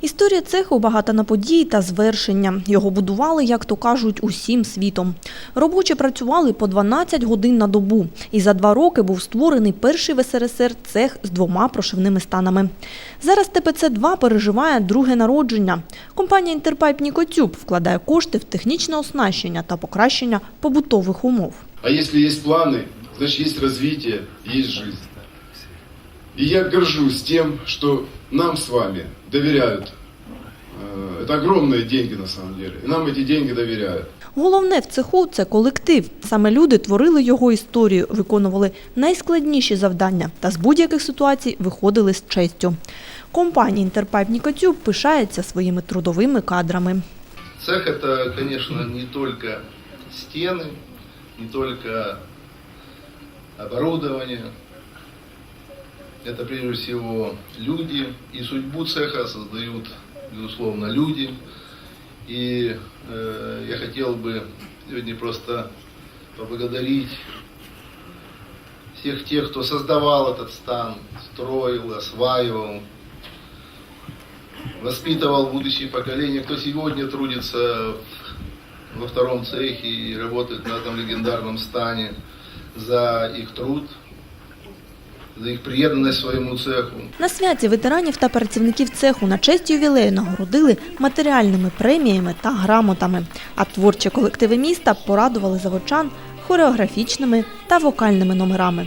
Історія цеху багата на події та звершення. Його будували, як то кажуть, усім світом. Робочі працювали по 12 годин на добу. І за два роки був створений перший в СРСР цех з двома прошивними станами. Зараз ТПЦ-2 переживає друге народження. Компанія «Інтерпайп Нікотюб» вкладає кошти в технічне оснащення та покращення побутових умов. А если есть планы, значит есть развитие, есть жизнь. И я горжусь тем, что нам с вами доверяют. Э, Это огромные деньги на самом деле. И нам эти деньги доверяют. Головне в цеху – це колектив. Саме люди творили його історію, виконували найскладніші завдання та з будь-яких ситуацій виходили з честю. Компанія «Інтерпайп Нікотюб» пишається своїми трудовими кадрами. Цех это, конечно, не только стены, не только оборудование. Это прежде всего люди. И судьбу цеха создают, безусловно, люди. И э, я хотел бы сегодня просто поблагодарить всех тех, кто создавал этот стан, строил, осваивал, воспитывал будущее поколение, кто сегодня трудится во втором цехе и работает на этом легендарном стане за их труд, за їх преданность своєму цеху. На святі ветеранів та працівників цеху на честь ювілею нагородили матеріальними преміями та грамотами. А творчі колективи міста порадували заводчан хореографічними та вокальними номерами.